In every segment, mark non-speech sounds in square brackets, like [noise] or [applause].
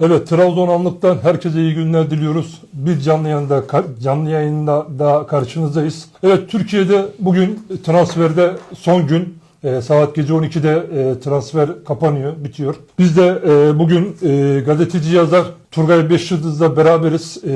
Evet Trabzon Anlık'tan herkese iyi günler diliyoruz. Bir canlı yayında canlı yayında da karşınızdayız. Evet Türkiye'de bugün transferde son gün e, saat gece 12'de e, transfer kapanıyor, bitiyor. Biz de e, bugün e, gazeteci yazar Turgay Beşyıldız'la beraberiz. E,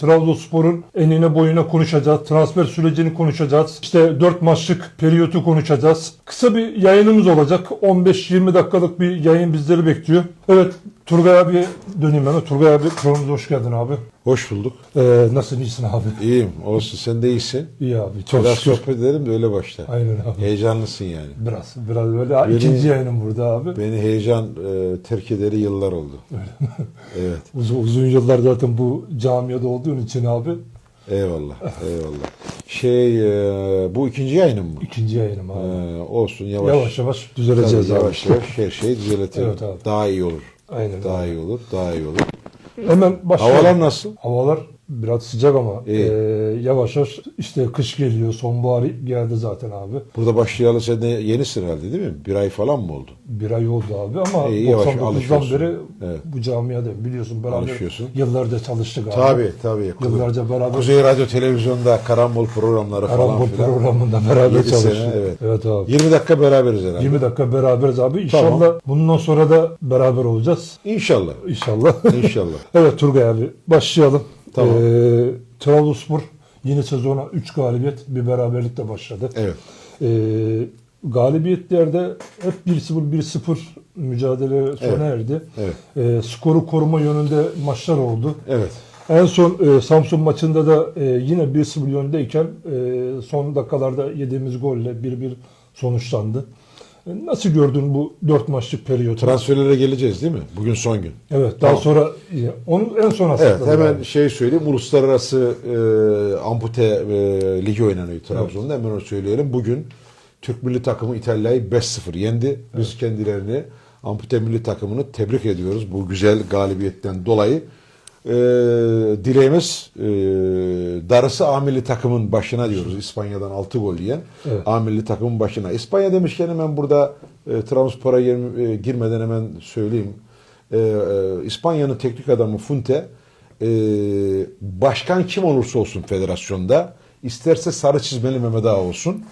Trabzonspor'un enine boyuna konuşacağız. Transfer sürecini konuşacağız. İşte 4 maçlık periyotu konuşacağız. Kısa bir yayınımız olacak. 15-20 dakikalık bir yayın bizleri bekliyor. Evet Turgay abi döneyim ben. Turgay abi programımıza hoş geldin abi. Hoş bulduk. E, nasılsın iyisin abi? İyiyim. Olsun. Sen de iyisin. İyi abi. Çok Biraz şükür. sohbet edelim de öyle başla. Aynen abi. Heyecanlısın yani. Biraz, biraz böyle ikinci yayınım burada abi. Beni heyecan e, terk ederi yıllar oldu. evet. Uzun, uzun yıllar zaten bu camiada olduğun için abi Eyvallah. Eyvallah. Şey e, bu ikinci yayınım mı? ikinci yayınım abi. E, olsun yavaş. yavaş yavaş düzeleceğiz Tabii, abi. yavaş yavaş her şeyi düzeltelim. Evet abi. Daha iyi olur. Aynen Daha abi. iyi olur. Daha iyi olur. Hemen başlayalım. Havalar nasıl? Havalar biraz sıcak ama İyi. e, yavaş yavaş işte kış geliyor, sonbahar geldi zaten abi. Burada başlayalı sen de yenisin herhalde değil mi? Bir ay falan mı oldu? Bir ay oldu abi ama İyi, yavaş 99'dan alışıyorsun. beri Evet. bu camiada biliyorsun beraber Alışıyorsun. yıllarca çalıştık abi. Tabii tabii. Yıllarca beraber Kuzey Radyo Televizyon'da karambol programları falan Karambol filan. programında beraber Yedi sene, çalıştık. evet. evet abi. 20 dakika beraberiz herhalde. 20 dakika beraberiz abi. İnşallah Tamam. bundan sonra da beraber olacağız. İnşallah. İnşallah. İnşallah. [laughs] evet Turgay abi başlayalım. Tamam. Ee, Trabzonspor yeni sezona 3 galibiyet bir beraberlikle başladı. Evet. Ee, galibiyetlerde hep 1-0 1-0 mücadele sona Evet. erdi. Evet. Ee, skoru koruma yönünde maçlar oldu. Evet. En son e, Samsun maçında da e, yine 1-0 yöndeyken e, son dakikalarda yediğimiz golle 1-1 sonuçlandı. Nasıl gördün bu 4 maçlık periyodu? Transferlere geleceğiz değil mi? Bugün son gün. Evet daha Tamam. sonra onun en son. Evet hemen şey söyleyeyim. Uluslararası e, ampute e, ligi oynanıyor Trabzon'da. Hemen onu söyleyelim. Bugün Türk milli takımı İtalya'yı 5-0 yendi. Biz kendilerini ampute milli takımını tebrik ediyoruz. Bu güzel galibiyetten dolayı. E, dileğimiz e, darısı A milli takımın başına diyoruz. İspanya'dan 6 gol yiyen Evet. A milli takımın başına. İspanya demişken hemen burada e, Trabzonspor'a gir- e, girmeden hemen söyleyeyim. E, e, İspanya'nın teknik adamı Funte e, başkan kim olursa olsun federasyonda isterse sarı çizmeli Mehmet Ağa olsun.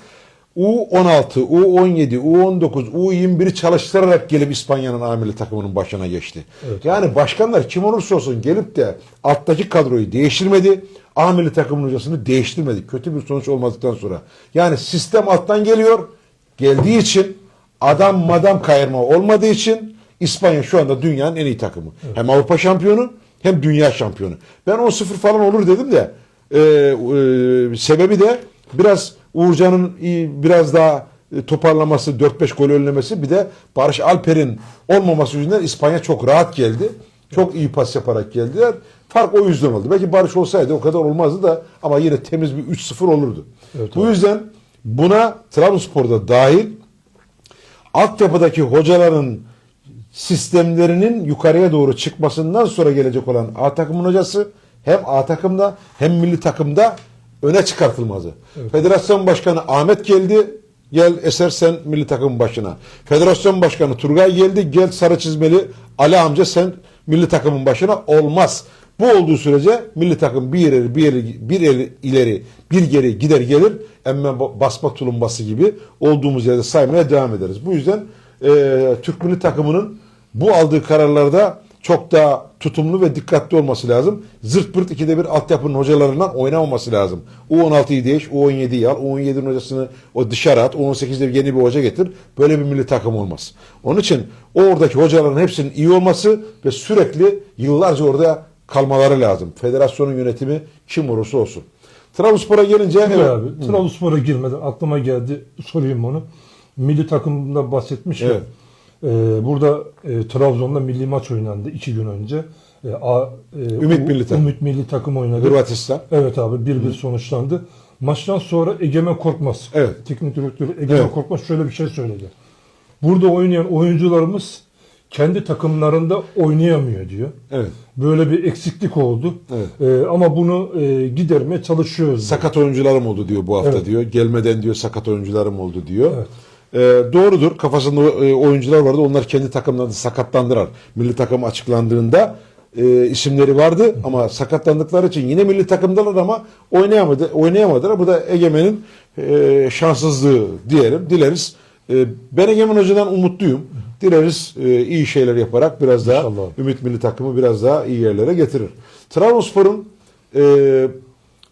U16, U17, U19, U21'i çalıştırarak gelip İspanya'nın ameli takımının başına geçti. Yani başkanlar kim olursa olsun gelip de alttaki kadroyu değiştirmedi. Ameli takımın hocasını değiştirmedi. Kötü bir sonuç olmadıktan sonra. Yani sistem alttan geliyor. Geldiği için adam madam kayırma olmadığı için İspanya şu anda dünyanın en iyi takımı. Hem Avrupa şampiyonu hem dünya şampiyonu. Ben 10-0 falan olur dedim de e, e, sebebi de biraz Uğurcan'ın biraz daha e, toparlaması, 4-5 gol önlemesi bir de Barış Alper'in olmaması yüzünden İspanya çok rahat geldi. Çok iyi pas yaparak geldiler. Fark o yüzden oldu. Belki Barış olsaydı o kadar olmazdı da ama yine temiz bir 3-0 olurdu. Evet, Bu yüzden buna Trabzonspor'da dahil altyapıdaki hocaların sistemlerinin yukarıya doğru çıkmasından sonra gelecek olan A takımın hocası hem A takımda hem milli takımda öne çıkartılmazı. Federasyon Başkanı Ahmet geldi. Gel Eser sen milli takımın başına. Federasyon Başkanı Turgay geldi. Gel sarı çizmeli Ali amca sen milli takımın başına. Olmaz. Bu olduğu sürece milli takım bir ileri bir ileri bir ileri, ileri bir geri gider gelir. Emme basma tulumbası gibi olduğumuz yerde saymaya devam ederiz. Bu yüzden e, Türk milli takımının bu aldığı kararlarda çok daha tutumlu ve dikkatli olması lazım. Zırt pırt ikide bir altyapının hocalarından oynamaması lazım. U16'yı değiş, U17'yi al, U17'nin hocasını o dışarı at, U18'de yeni bir hoca getir. Böyle bir milli takım olmaz. Onun için oradaki hocaların hepsinin iyi olması ve sürekli yıllarca orada kalmaları lazım. Federasyonun yönetimi kim olursa olsun. Trabzonspor'a gelince Evet. abi. Trabzonspor'a girmeden aklıma geldi sorayım onu. Milli takımda bahsetmiş ya. Evet. Ee, burada e, Trabzon'da milli maç oynandı iki gün önce. E, A, e, Ümit milli takım. Ümit milli takım oynadı. Hırvatistan. Evet abi 1-1 sonuçlandı. Maçtan sonra Egemen Korkmaz, Evet. teknik direktörü Egemen Evet. Korkmaz şöyle bir şey söyledi. Burada oynayan oyuncularımız kendi takımlarında oynayamıyor diyor. Evet. Böyle bir eksiklik oldu. Evet. Ee, ama bunu e, gidermeye çalışıyoruz. diyor. Sakat oyuncularım oldu diyor bu hafta Evet. diyor. Gelmeden diyor sakat oyuncularım oldu diyor. Evet. Ee, doğrudur. Kafasında e, oyuncular vardı. Onlar kendi takımlarını sakatlandırar. Milli takım açıklandığında e, isimleri vardı ama sakatlandıkları için yine milli takımdalar ama oynayamadı, oynayamadılar. Bu da Egemen'in e, şanssızlığı diyelim. Dileriz. E, ben Egemen Hoca'dan umutluyum. Dileriz e, iyi şeyler yaparak biraz daha İnşallah. Ümit Milli Takımı biraz daha iyi yerlere getirir. Trabzonspor'un e,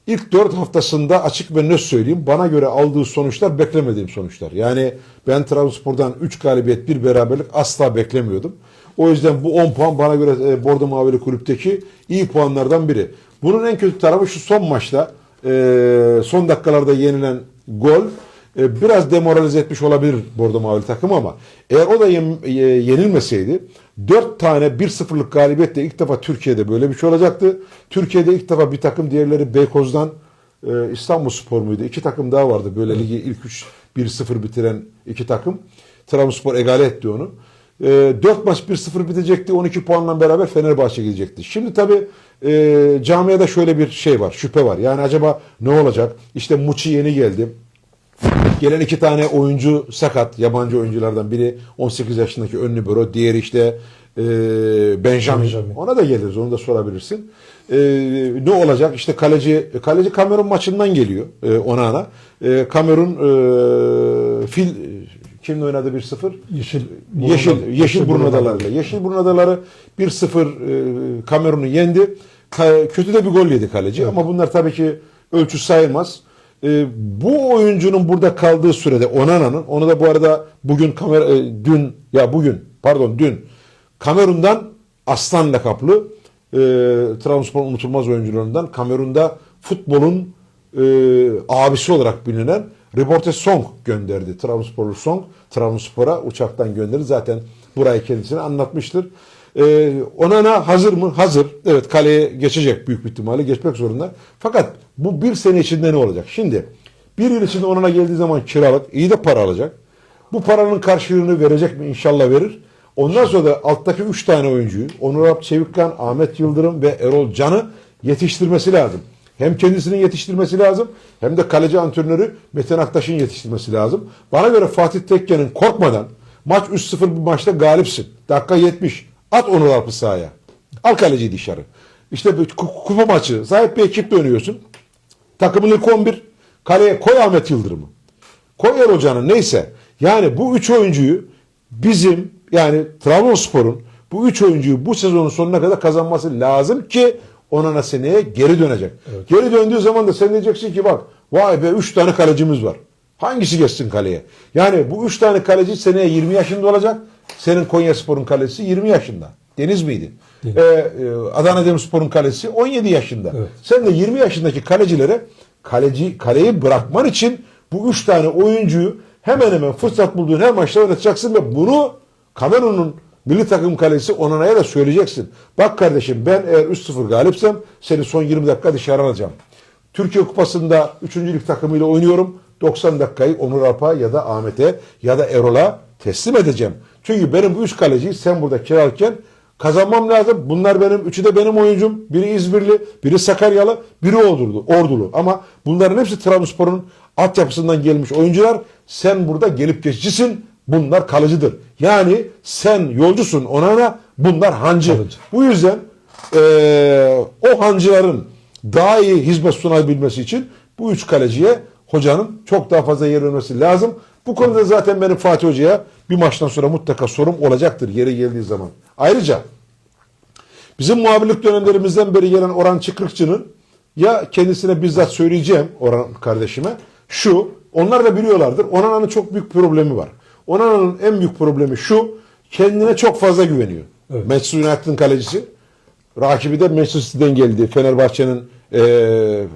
ilk dört haftasında açık ve net söyleyeyim bana göre aldığı sonuçlar beklemediğim sonuçlar. Yani ben Trabzonspor'dan 3 galibiyet bir beraberlik asla beklemiyordum. O yüzden bu 10 puan bana göre e, Bordo Mavili kulüpteki iyi puanlardan biri. Bunun en kötü tarafı şu son maçta e, son dakikalarda yenilen gol biraz demoralize etmiş olabilir Bordo Mavili takım ama eğer o da e, yenilmeseydi 4 tane 1-0'lık galibiyetle ilk defa Türkiye'de böyle bir şey olacaktı. Türkiye'de ilk defa bir takım diğerleri Beykoz'dan e, İstanbul Spor muydu? İki takım daha vardı böyle ligi ilk 3 1-0 bitiren iki takım. Trabzonspor egale etti onu. E, 4 maç 1-0 bitecekti. 12 puanla beraber Fenerbahçe gidecekti. Şimdi tabii e, camiada şöyle bir şey var, şüphe var. Yani acaba ne olacak? İşte Muçi yeni geldi. Gelen iki tane oyuncu sakat. Yabancı oyunculardan biri 18 yaşındaki ön libero. Diğeri işte e, Benjamin. Benjamin. Ona da geliriz. Onu da sorabilirsin. E, ne olacak? İşte kaleci kaleci Kamerun maçından geliyor. E, Onana. E, Kamerun e, fil kimle oynadı 1-0? Yeşil Yeşil, yeşil burun adalarıyla. Yeşil burun adaları 1-0 e, Kamerun'u yendi. Ka- kötü de bir gol yedi kaleci ama bunlar tabii ki ölçü sayılmaz. E, bu oyuncunun burada kaldığı sürede Onana'nın onu da bu arada bugün kamera e, dün ya bugün pardon dün Kamerun'dan Aslan lakaplı e, Trabzonspor'un unutulmaz oyuncularından Kamerun'da futbolun e, abisi olarak bilinen Reporte Song gönderdi. Trabzonsporlu Song Trabzonspor'a uçaktan gönderdi. Zaten burayı kendisine anlatmıştır. E, Onana hazır mı? Hazır. Evet kaleye geçecek büyük bir ihtimalle. Geçmek zorunda. Fakat bu bir sene içinde ne olacak? Şimdi bir yıl içinde Onana geldiği zaman kiralık iyi de para alacak. Bu paranın karşılığını verecek mi? İnşallah verir. Ondan sonra da alttaki 3 tane oyuncuyu Onur Alp Çevikkan, Ahmet Yıldırım ve Erol Can'ı yetiştirmesi lazım. Hem kendisinin yetiştirmesi lazım hem de kaleci antrenörü Metin Aktaş'ın yetiştirmesi lazım. Bana göre Fatih Tekke'nin korkmadan maç 3-0 bir maçta galipsin. Dakika 70. At Onur Alp'ı sahaya. Al kaleciyi dışarı. İşte kupa maçı. Zahit bir ekiple oynuyorsun. Takımın ilk 11. Kaleye koy Ahmet Yıldırım'ı. Koy Erol Can'ı neyse. Yani bu üç oyuncuyu bizim yani Trabzonspor'un bu üç oyuncuyu bu sezonun sonuna kadar kazanması lazım ki Onana seneye geri dönecek. Geri döndüğü zaman da sen diyeceksin ki bak vay be üç tane kalecimiz var. Hangisi geçsin kaleye? Yani bu üç tane kaleci seneye 20 yaşında olacak. Senin Konyaspor'un kalecisi 20 yaşında. Deniz miydi? Ee, e, Adana Demirspor'un kalesi 17 yaşında. Evet. Sen de 20 yaşındaki kalecilere kaleci kaleyi bırakman için bu üç tane oyuncuyu hemen hemen fırsat bulduğun her maçta oynatacaksın ve bunu Kamerun'un milli takım kalesi Onana'ya da söyleyeceksin. Bak kardeşim ben eğer 3-0 galipsem seni son 20 dakika dışarı alacağım. Türkiye Kupası'nda 3. lig takımıyla oynuyorum. 90 dakikayı Onur Alp'a ya da Ahmet'e ya da Erol'a teslim edeceğim. Çünkü benim bu üç kaleciyi sen burada kiralarken kazanmam lazım. Bunlar benim, üçü de benim oyuncum. Biri İzmirli, biri Sakaryalı, biri Ordulu. Ordulu. Ama bunların hepsi Trabzonspor'un altyapısından gelmiş oyuncular. Sen burada gelip geçicisin. Bunlar kalıcıdır. Yani sen yolcusun Onana, bunlar hancı. Kalıcı. Bu yüzden eee, o hancıların daha iyi hizmet sunabilmesi için bu üç kaleciye hocanın çok daha fazla yer vermesi lazım. Bu konuda zaten benim Fatih Hoca'ya bir maçtan sonra mutlaka sorum olacaktır yeri geldiği zaman. Ayrıca bizim muhabirlik dönemlerimizden beri gelen Orhan Çıkrıkçı'nın ya kendisine bizzat söyleyeceğim Orhan kardeşime şu onlar da biliyorlardır Onana'nın çok büyük problemi var. Onana'nın en büyük problemi şu kendine çok fazla güveniyor. Evet. Manchester United'ın kalecisi rakibi de Manchester City'den geldi. Fenerbahçe'nin eee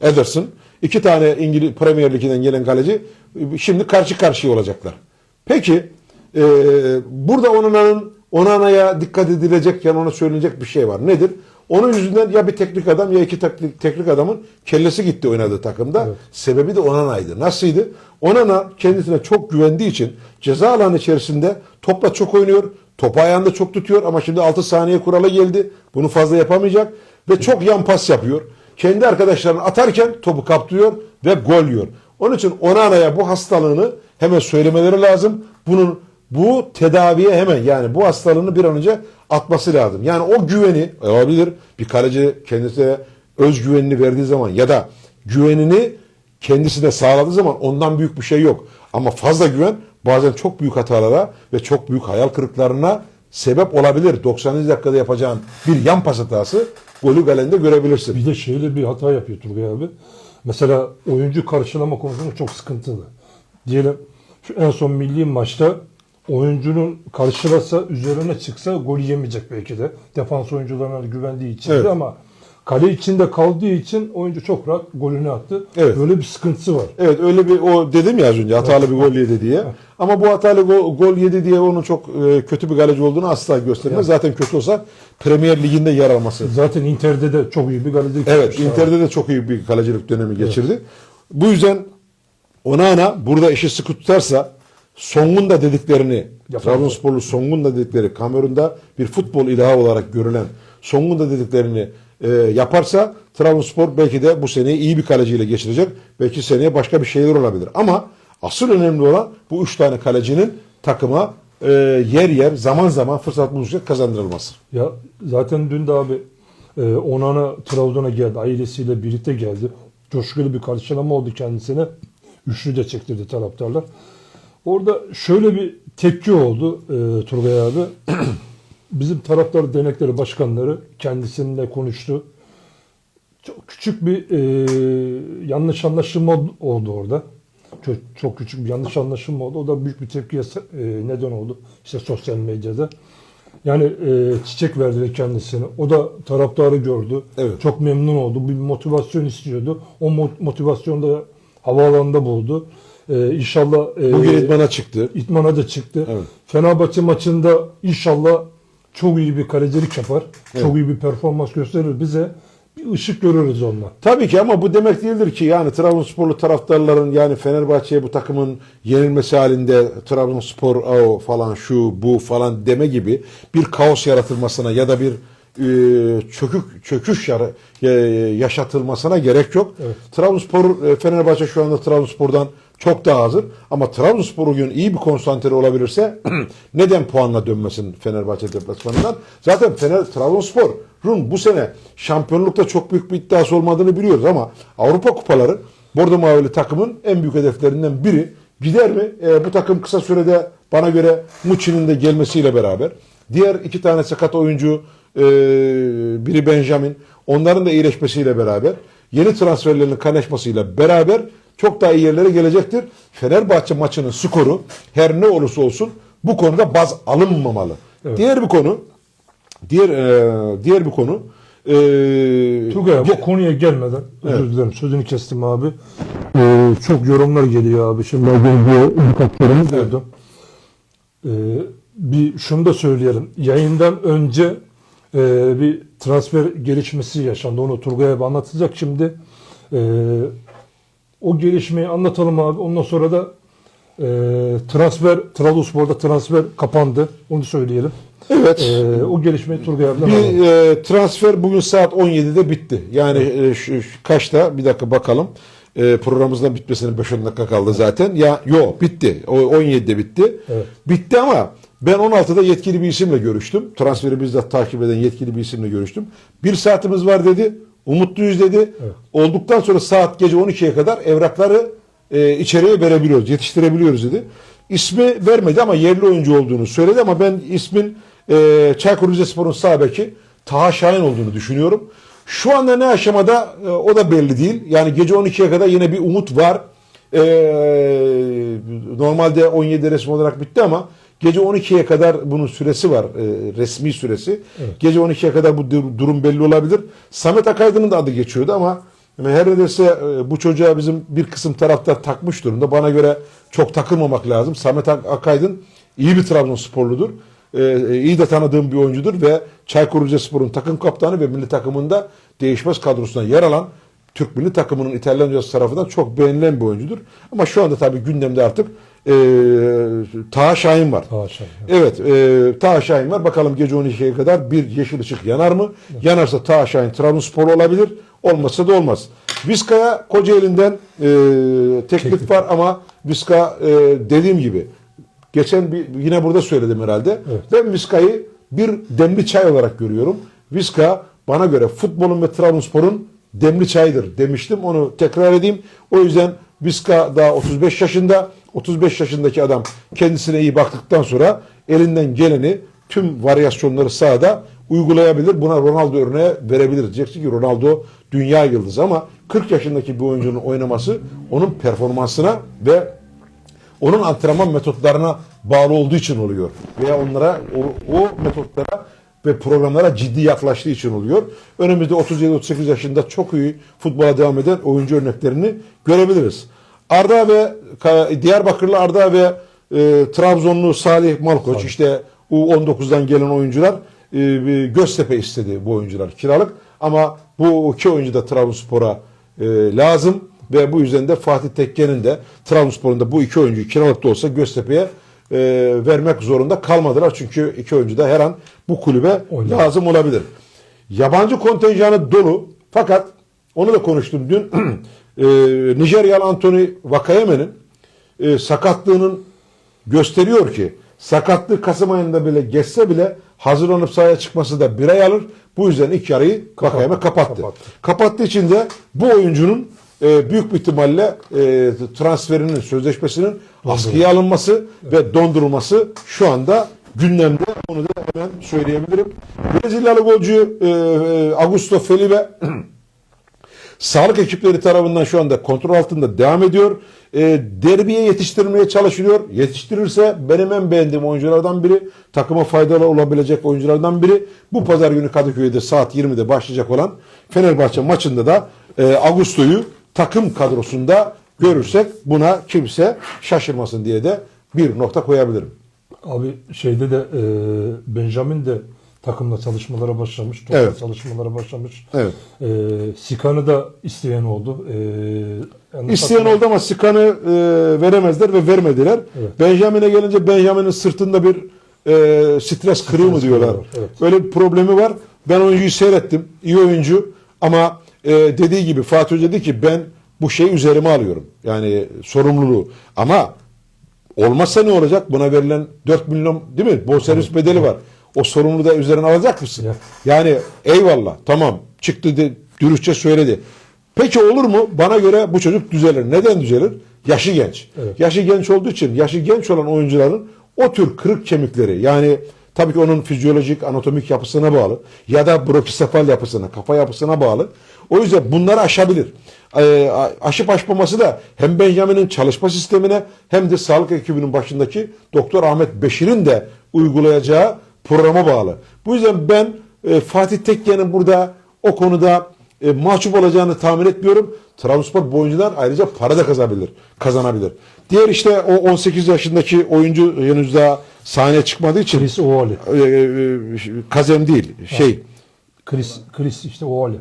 Ederson. iki tane İngiliz Premier Lig'den gelen kaleci şimdi karşı karşıya olacaklar. Peki eee, burada Onana'nın Onana'ya dikkat edilecek yani ona söylenecek bir şey var. Nedir? Onun yüzünden ya bir teknik adam ya iki teknik, teknik adamın kellesi gitti oynadığı takımda. Evet. Sebebi de Onana'ydı. Nasıldı? Onana kendisine çok güvendiği için ceza alanı içerisinde topla çok oynuyor. Topu ayağında çok tutuyor ama şimdi 6 saniye kuralı geldi. Bunu fazla yapamayacak ve çok yan pas yapıyor. Kendi arkadaşlarını atarken topu kaptırıyor ve gol yiyor. Onun için Onana'ya bu hastalığını hemen söylemeleri lazım. Bunun bu tedaviye hemen yani bu hastalığını bir an önce atması lazım. Yani o güveni olabilir. Bir kaleci kendisine özgüvenini verdiği zaman ya da güvenini kendisine sağladığı zaman ondan büyük bir şey yok. Ama fazla güven bazen çok büyük hatalara ve çok büyük hayal kırıklarına sebep olabilir. 90. dakikada yapacağın bir yan pas hatası golü galende görebilirsin. Bir de şeyle bir hata yapıyor Turgay abi. Mesela oyuncu karşılama konusunda çok sıkıntılı. Diyelim şu en son milli maçta oyuncunun karşılasa üzerine çıksa gol yemeyecek belki de. Defans oyuncularına güvendiği için Evet. ama kale içinde kaldığı için oyuncu çok rahat golünü attı. Evet. Böyle bir sıkıntısı var. Evet öyle bir o dedim ya az önce hatalı bir gol yedi diye. Ama bu hatalı gol, gol yedi diye onun çok e, kötü bir kaleci olduğunu asla göstermez. Zaten kötü olsa Premier Lig'inde yer alması. Zaten Inter'de de çok iyi bir galecilik Evet. Inter'de de çok iyi bir kalecilik dönemi geçirdi. Bu yüzden Onana burada işi sıkı tutarsa Song'un da dediklerini. Trabzonsporlu Song'un da dedikleri Kamerun'da bir futbol ilahı olarak görülen Song'un da dediklerini e, yaparsa Trabzonspor belki de bu seneyi iyi bir kaleciyle geçirecek. Belki seneye başka bir şeyler olabilir. Ama asıl önemli olan bu üç tane kalecinin takıma e, yer yer zaman zaman fırsat buldukça kazandırılması. Ya zaten dün de abi e, Onana Trabzon'a geldi. Ailesiyle birlikte geldi. Coşkulu bir karşılama oldu kendisine. Üçlü de çektirdi taraftarlar. Orada şöyle bir tepki oldu e, Turgay abi. [clears throat] Bizim taraftar dernekleri başkanları kendisininle konuştu. Çok küçük bir e, yanlış anlaşılma oldu orada. Çok, çok küçük bir yanlış anlaşılma oldu. O da büyük bir tepkiye neden oldu. İşte sosyal medyada. Yani e, çiçek verdiler kendisine. O da taraftarı gördü. Evet. Çok memnun oldu. Bir motivasyon istiyordu. O mo- motivasyonu da havaalanında buldu. E, inşallah e, Bugün idmana çıktı. İtman'a da çıktı. Evet. Fenerbahçe maçında inşallah çok iyi bir kalecilik yapar. Çok iyi bir performans gösterir bize. Bir ışık görürüz onunla. Tabii ki ama bu demek değildir ki yani Trabzonsporlu taraftarların yani Fenerbahçe'ye bu takımın yenilmesi halinde Trabzonspor o falan şu bu falan deme gibi bir kaos yaratılmasına ya da bir e, çökük çöküş yara- e, yaşatılmasına gerek yok. Evet. Trabzonspor e, Fenerbahçe şu anda Trabzonspor'dan çok daha hazır ama Trabzonspor bugün iyi bir konsantre olabilirse [clears throat] neden puanla dönmesin Fenerbahçe deplasmanından? Zaten Fener Trabzonspor'un bu sene şampiyonlukta çok büyük bir iddiası olmadığını biliyoruz ama Avrupa kupaları Bordo Mavili takımın en büyük hedeflerinden biri. Gider mi? E, bu takım kısa sürede bana göre Muçi'nin de gelmesiyle beraber diğer iki tane sakat oyuncu e, biri Benjamin onların da iyileşmesiyle beraber yeni transferlerin kaynaşmasıyla beraber çok daha iyi yerlere gelecektir. Fenerbahçe maçının skoru her ne olursa olsun bu konuda baz alınmamalı. Diğer bir konu diğer e, diğer bir konu e, Tugay abi, bu konuya gelmeden özür dilerim sözünü kestim abi. Ee, çok yorumlar geliyor abi. Şimdi az önce birkaç yorum gördüm. Ee, bir şunu da söyleyelim. Yayından önce e, bir transfer gelişmesi yaşandı. Onu Turgay abi anlatacak şimdi. Ee, o gelişmeyi anlatalım abi. Ondan sonra da e, transfer, Trabzonspor'da transfer kapandı. Onu söyleyelim. evet. Ee, o gelişmeyi Turgay abiden alalım. Bir e, transfer bugün saat 17'de bitti. Yani e, şu, şu kaçta? Bir dakika bakalım. E, programımızdan bitmesine 5-10 dakika kaldı zaten. Ya yo bitti. O 17'de bitti. Evet. Bitti ama ben 16'da yetkili bir isimle görüştüm. Transferi bizzat takip eden yetkili bir isimle görüştüm. Bir saatimiz var dedi. Umutluyuz dedi. Olduktan sonra saat gece 12'ye kadar evrakları e, içeriye verebiliyoruz, yetiştirebiliyoruz dedi. İsmi vermedi ama yerli oyuncu olduğunu söyledi ama ben ismin e, Çaykur Rizespor'un sağ beki Taha Şahin olduğunu düşünüyorum. Şu anda ne aşamada e, o da belli değil. Yani gece 12'ye kadar yine bir umut var. E, normalde 17 resmi olarak bitti ama gece 12'ye kadar bunun süresi var. e, resmi süresi. Gece 12'ye kadar bu dur- durum belli olabilir. Samet Akaydın'ın da adı geçiyordu ama her nedense e, bu çocuğa bizim bir kısım taraftar takmış durumda. Bana göre çok takılmamak lazım. Samet Ak- Akaydın iyi bir Trabzonsporludur. E, iyi de tanıdığım bir oyuncudur ve Çaykur Rizespor'un takım kaptanı ve milli takımında değişmez kadrosuna yer alan Türk milli takımının İtalyan hocası tarafından çok beğenilen bir oyuncudur. Ama şu anda tabii gündemde artık e, Taha Şahin var. Taha Şahin, Evet, e, Taha Şahin var. Bakalım gece 12'ye kadar bir yeşil ışık yanar mı? Yanarsa Taha Şahin Trabzonspor olabilir. Olmazsa da olmaz. Vizca'ya Kocaeli'nden e, teklif, Teklif. var ama Vizca e, dediğim gibi geçen bir yine burada söyledim herhalde. Evet. Ben Vizca'yı bir demli çay olarak görüyorum. Viska bana göre futbolun ve Trabzonspor'un demli çaydır demiştim. Onu tekrar edeyim. O yüzden Viska daha 35 yaşında. 35 yaşındaki adam kendisine iyi baktıktan sonra elinden geleni tüm varyasyonları sahada uygulayabilir. Buna Ronaldo örneği verebilir. Diyeceksin ki Ronaldo dünya yıldızı ama 40 yaşındaki bir oyuncunun oynaması onun performansına ve onun antrenman metotlarına bağlı olduğu için oluyor. Veya onlara o, o metotlara ve programlara ciddi yaklaştığı için oluyor. Önümüzde 37-38 yaşında çok iyi futbola devam eden oyuncu örneklerini görebiliriz. Arda ve Diyarbakırlı Arda ve e, Trabzonlu Salih Malkoç işte U19'dan gelen oyuncular e, Göztepe istedi bu oyuncular kiralık ama bu iki oyuncu da Trabzonspor'a e, lazım ve bu yüzden de Fatih Tekke'nin de Trabzonspor'un da bu iki oyuncuyu kiralık da olsa Göztepe'ye e, vermek zorunda kalmadılar. Çünkü iki oyuncu da her an bu kulübe Oynar. lazım olabilir. Yabancı kontenjanı dolu fakat onu da konuştum dün. [clears throat] e, Nijeryalı Anthony Vakayeme'nin e, sakatlığının gösteriyor ki sakatlığı Kasım ayında bile geçse bile hazırlanıp sahaya çıkması da bir ay alır. Bu yüzden ilk yarıyı Vakayeme kapattı. kapattı. Kapattığı için de bu oyuncunun e, büyük bir ihtimalle e, transferinin, sözleşmesinin askıya alınması ve dondurulması şu anda gündemde. Onu da hemen söyleyebilirim. Brezilyalı golcü e, e, Augusto Felipe [clears throat] Sağlık ekipleri tarafından şu anda kontrol altında devam ediyor. E, derbiye yetiştirilmeye çalışılıyor. Yetiştirirse benim en beğendiğim oyunculardan biri, takıma faydalı olabilecek oyunculardan biri. Bu pazar günü Kadıköy'de saat 20'de başlayacak olan Fenerbahçe maçında da e, Augusto'yu takım kadrosunda görürsek buna kimse şaşırmasın diye de bir nokta koyabilirim. Abi şeyde de e, Benjamin de takımla çalışmalara başlamış. Topla Evet. çalışmalara başlamış. Evet. E, Sikan'ı da isteyen oldu. E, İsteyen oldu ama Sikan'ı e, veremezler ve vermediler. Evet. Benjamin'e gelince Benjamin'in sırtında bir e, stres kırığı mı diyorlar. evet. Öyle bir problemi var. Ben oyuncuyu seyrettim. İyi oyuncu ama e, dediği gibi Fatih Hoca dedi ki ben bu şeyi üzerime alıyorum. Yani sorumluluğu. Ama olmazsa ne olacak? Buna verilen 4 milyon değil mi? Bonservis bedeli var. O sorumluluğu da üzerine alacak mısın? Ya. Yani eyvallah tamam çıktı de, dürüstçe söyledi. Peki olur mu? Bana göre bu çocuk düzelir. Neden düzelir? Yaşı genç. Evet. Yaşı genç olduğu için yaşı genç olan oyuncuların o tür kırık kemikleri yani tabii ki onun fizyolojik anatomik yapısına bağlı ya da brokisefal yapısına, kafa yapısına bağlı. O yüzden bunları aşabilir. Ee, aşıp aşmaması da hem Benjamin'in çalışma sistemine hem de sağlık ekibinin başındaki Doktor Ahmet Beşir'in de uygulayacağı programa bağlı. Bu yüzden ben e, Fatih Tekke'nin burada o konuda e, mahcup olacağını tahmin etmiyorum. Trabzonspor bu oyuncular ayrıca para da kazanabilir. Kazanabilir. Diğer işte o 18 yaşındaki oyuncu henüz daha sahneye çıkmadığı için Chris Oali. e, e, Kazem değil. Şey Chris, Chris işte Oali.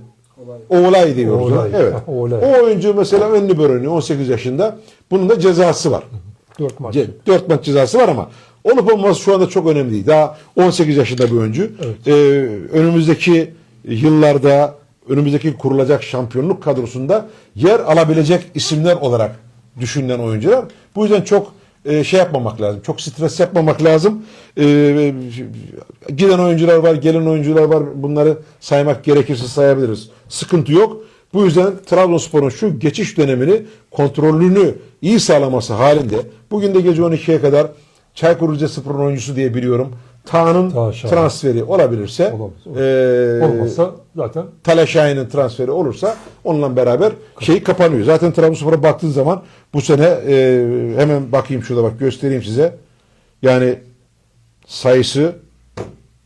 Oğlay diyoruz. Oğlay. Evet. Oğlay. O oyuncu mesela ünlü bir oyuncu 18 yaşında. Bunun da cezası var. Dört maç. Ce- Dört maç cezası var ama olup olmaması şu anda çok önemli değil. Daha 18 yaşında bir oyuncu. Evet. Ee, önümüzdeki yıllarda önümüzdeki kurulacak şampiyonluk kadrosunda yer alabilecek isimler olarak düşünülen oyuncular. Bu yüzden çok e, şey yapmamak lazım. Çok stres yapmamak lazım. Ee, giden oyuncular var, gelen oyuncular var. Bunları saymak gerekirse sayabiliriz. Sıkıntı yok. Bu yüzden Trabzonspor'un şu geçiş dönemini kontrolünü iyi sağlaması halinde bugün de gece 12'ye kadar Çaykur Rizespor'un oyuncusu diye biliyorum. Taha Şahin. transferi olabilirse Olabilir. eee, Olmazsa zaten Tala Şahin'in transferi olursa onunla beraber şey kapanıyor. Zaten Trabzonspor'a baktığın zaman bu sene eee, hemen bakayım şurada bak göstereyim size. Yani sayısı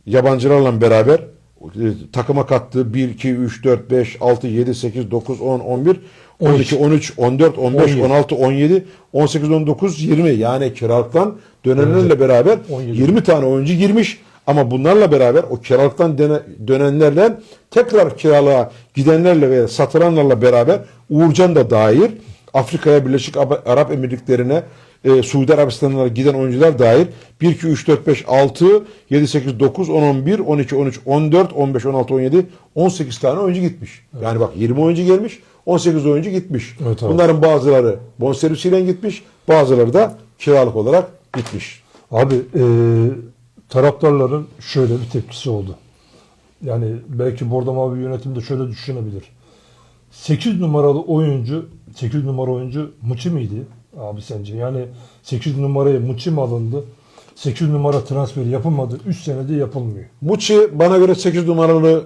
yabancılarla beraber e, takıma kattığı 1, 2, 3, 4, 5, 6, 7, 8, 9, 10, 11, 12, 13, 14, 15, 17. 16, 17, 18, 19, 20 yani kiralıktan dönenlerle beraber 17. 20 tane oyuncu girmiş ama bunlarla beraber o kiralıktan dönenlerle tekrar kiralığa gidenlerle ve satılanlarla beraber Uğurcan da dahil Afrika'ya Birleşik Arap Emirlikleri'ne e, Suudi Arabistan'a giden oyuncular dahil 1, 2, 3, 4, 5, 6, 7, 8, 9, 10, 11, 12, 13, 14, 15, 16, 17, 18 tane oyuncu gitmiş. Yani bak 20 oyuncu gelmiş, 18 oyuncu gitmiş. Evet abi. Bunların bazıları bonservisiyle gitmiş, bazıları da kiralık olarak gitmiş. Abi e, taraftarların şöyle bir tepkisi oldu. Yani belki Bordo Mavi yönetimi de şöyle düşünebilir. 8 numaralı oyuncu, 8 numara oyuncu Muçi miydi abi sence? Yani 8 numaraya Muçi mi alındı? 8 numara transferi yapılmadı. 3 senede yapılmıyor. Muçi bana göre 8 numaralı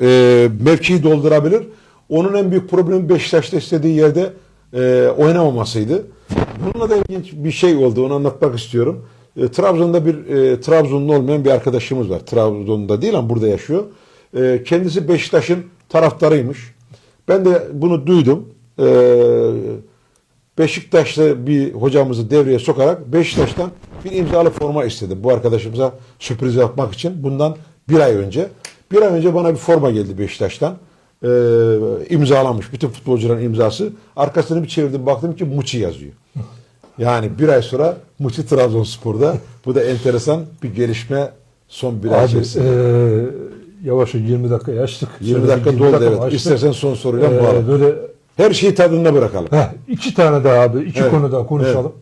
e, mevkiyi doldurabilir. Onun en büyük problemi Beşiktaş'ta istediği yerde e, oynamamasıydı. Bununla da ilginç bir şey oldu. Onu anlatmak istiyorum. E, Trabzon'da bir e, Trabzonlu olmayan bir arkadaşımız var. Trabzon'da değil ama burada yaşıyor. E, kendisi Beşiktaş'ın taraftarıymış. Ben de bunu duydum. E, Beşiktaş'ta bir hocamızı devreye sokarak Beşiktaş'tan bir imzalı forma istedim. Bu arkadaşımıza sürpriz yapmak için bundan bir ay önce. Bir ay önce bana bir forma geldi Beşiktaş'tan. Ee, imzalamış. Bütün futbolcuların imzası. Arkasını bir çevirdim baktım ki Muçi yazıyor. Yani bir ay sonra Muçi Trabzonspor'da. Bu da enteresan bir gelişme son bir ay Abi içerisinde. e, yavaş 20 dakika yaştık. 20 dakika doldu evet. İstersen son soruyla e, bağlı. böyle Her şeyi tadında bırakalım. Heh, iki tane daha abi. iki Evet, konu daha konuşalım.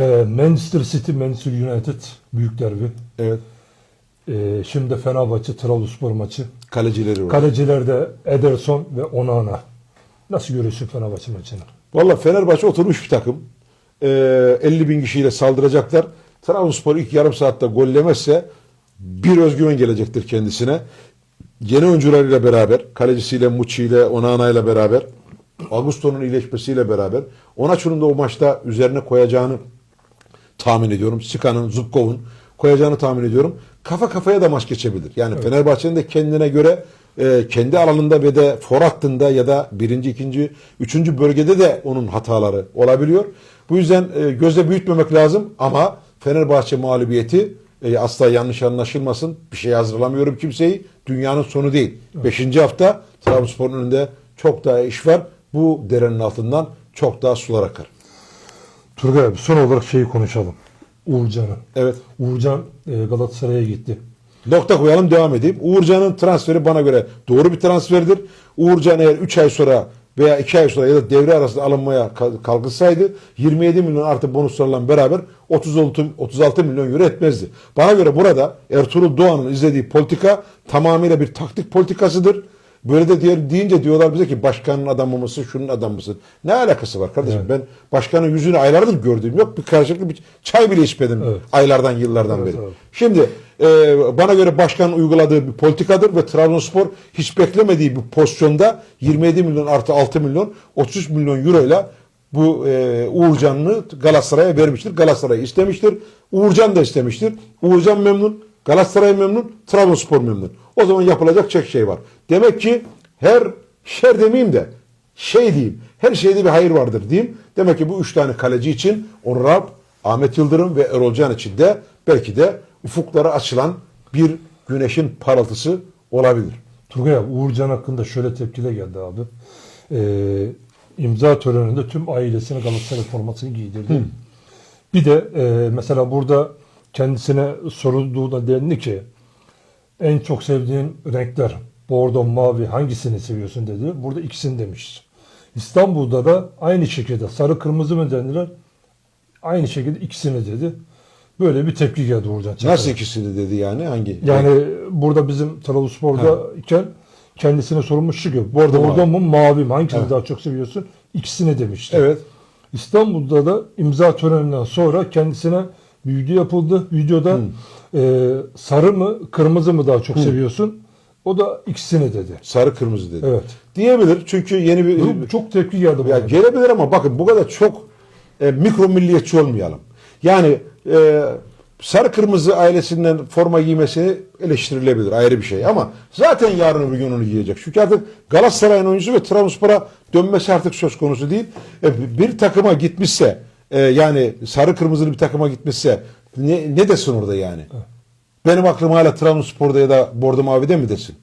E, Manchester City, Manchester United büyük derbi. Evet. E, şimdi Fenerbahçe, Trabzonspor maçı. Kalecileri var. Kalecilerde Ederson ve Onana. Nasıl görüyorsun Fenerbahçe maçını? Valla Fenerbahçe oturmuş bir takım. Ee, 50 bin kişiyle saldıracaklar. Trabzonspor ilk yarım saatte gollemezse bir özgüven gelecektir kendisine. Yeni oyuncularıyla beraber, kalecisiyle, Muçi ile, Onana ile beraber, Augusto'nun iyileşmesiyle beraber, Onaçu'nun da o maçta üzerine koyacağını tahmin ediyorum. Sika'nın, Zubkov'un koyacağını tahmin ediyorum. Kafa kafaya da maç geçebilir. Yani Fenerbahçe'nin de kendine göre e, kendi alanında ve de for hattında ya da birinci, ikinci, üçüncü bölgede de onun hataları olabiliyor. Bu yüzden e, gözle büyütmemek lazım ama Fenerbahçe mağlubiyeti e, asla yanlış anlaşılmasın. Bir şey hazırlamıyorum kimseyi. Dünyanın sonu değil. Beşinci hafta Trabzonspor'un önünde çok daha iş var. Bu derenin altından çok daha sular akar. Turgay abi son olarak şeyi konuşalım. Uğurcan'ı. Evet. Uğurcan e, Galatasaray'a gitti. Nokta koyalım devam edeyim. Uğurcan'ın transferi bana göre doğru bir transferdir. Uğurcan eğer 3 ay sonra veya 2 ay sonra ya da devre arasında alınmaya kal- kalkılsaydı 27 milyon artı bonuslarla beraber 36, 36 milyon euro etmezdi. Bana göre burada Ertuğrul Doğan'ın izlediği politika tamamıyla bir taktik politikasıdır. Böyle de diğer, deyince diyorlar bize ki başkanın adamı mısın, şunun adamı mısın? Ne alakası var kardeşim? Ben başkanın yüzünü aylardır gördüğüm yok. Bir karşılıklı bir çay bile içmedim Evet. aylardan, yıllardan Evet, beri. evet. Şimdi e, bana göre başkanın uyguladığı bir politikadır ve Trabzonspor hiç beklemediği bir pozisyonda 27 milyon artı 6 milyon 33 milyon euro ile bu e, Uğurcan'ı Galatasaray'a vermiştir. Galatasaray istemiştir. Uğurcan da istemiştir. Uğurcan memnun, Galatasaray memnun, Trabzonspor memnun. O zaman yapılacak çok şey var. Demek ki her şer demeyeyim de şey diyeyim. Her şeyde bir hayır vardır diyeyim. Demek ki bu üç tane kaleci için Onur Alp, Ahmet Yıldırım ve Erol Can için de belki de ufuklara açılan bir güneşin parıltısı olabilir. Turgay abi Uğurcan hakkında şöyle tepkiler geldi abi. Ee, imza töreninde tüm ailesine Galatasaray formasını giydirdi. Bir de e, mesela burada kendisine sorulduğunda dendi ki en çok sevdiğin renkler bordo, mavi hangisini seviyorsun dedi. Burada ikisini demiş. İstanbul'da da aynı şekilde sarı kırmızı mı dediler? Aynı şekilde ikisini dedi. Böyle bir tepki geldi Çakır'a. Nasıl ikisini dedi yani hangi? Yani burada bizim Trabzonspor'da iken kendisine sorulmuş şu gibi. Bu arada mı mavi mi? Hangisini Evet. daha çok seviyorsun? İkisini demişti. Evet. İstanbul'da da imza töreninden sonra kendisine bir video yapıldı. Videoda e, sarı mı kırmızı mı daha çok seviyorsun? O da ikisini dedi. Sarı kırmızı dedi. Evet. Diyebilir çünkü yeni bir Bu çok tepki geldi. Ya gelebilir ama bakın bu kadar çok e, mikro milliyetçi olmayalım. Yani e, sarı kırmızı ailesinden forma giymesi eleştirilebilir ayrı bir şey ama zaten yarın öbür gün onu giyecek. Çünkü artık Galatasaray'ın oyuncusu ve Trabzonspor'a dönmesi artık söz konusu değil. E, bir takıma gitmişse e, yani sarı kırmızılı bir takıma gitmişse ne, ne desin orada yani? Benim aklım hala Trabzonspor'da ya da Bordo Mavi'de mi desin?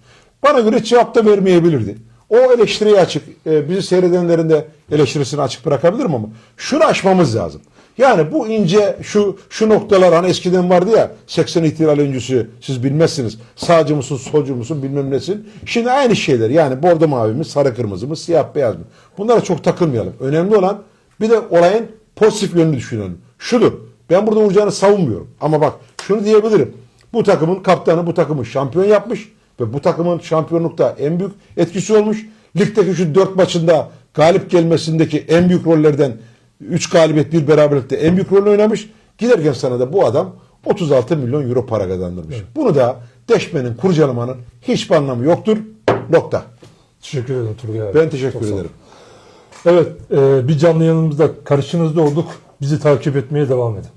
Bana göre cevap da vermeyebilirdi. O eleştiriye açık, e, bizi seyredenlerin de eleştirisini açık bırakabilirim ama şunu aşmamız lazım. Yani bu ince şu şu noktalar hani eskiden vardı ya 80 ihtilal öncüsü siz bilmezsiniz. Sağcı mısın solcu musun bilmem nesin. Şimdi aynı şeyler yani bordo mavi mi sarı kırmızı mı siyah beyaz mı. Bunlara çok takılmayalım. Önemli olan bir de olayın pozitif yönünü düşünelim. Şudur Ben burada Uğurcan'ı savunmuyorum. Ama bak şunu diyebilirim. Bu takımın kaptanı bu takımı şampiyon yapmış ve bu takımın şampiyonlukta en büyük etkisi olmuş. Ligdeki şu dört maçında galip gelmesindeki en büyük rollerden 3 galibiyet bir beraberlikte en büyük rol oynamış. Giderken sana da bu adam 36 milyon euro para kazandırmış. Bunu da deşmenin, kurcalamanın hiçbir anlamı yoktur. Nokta. Teşekkür ederim Turgay abi. Ben teşekkür Çok ederim. Evet, e, bir canlı yanımızda karşınızda olduk. Bizi takip etmeye devam edin.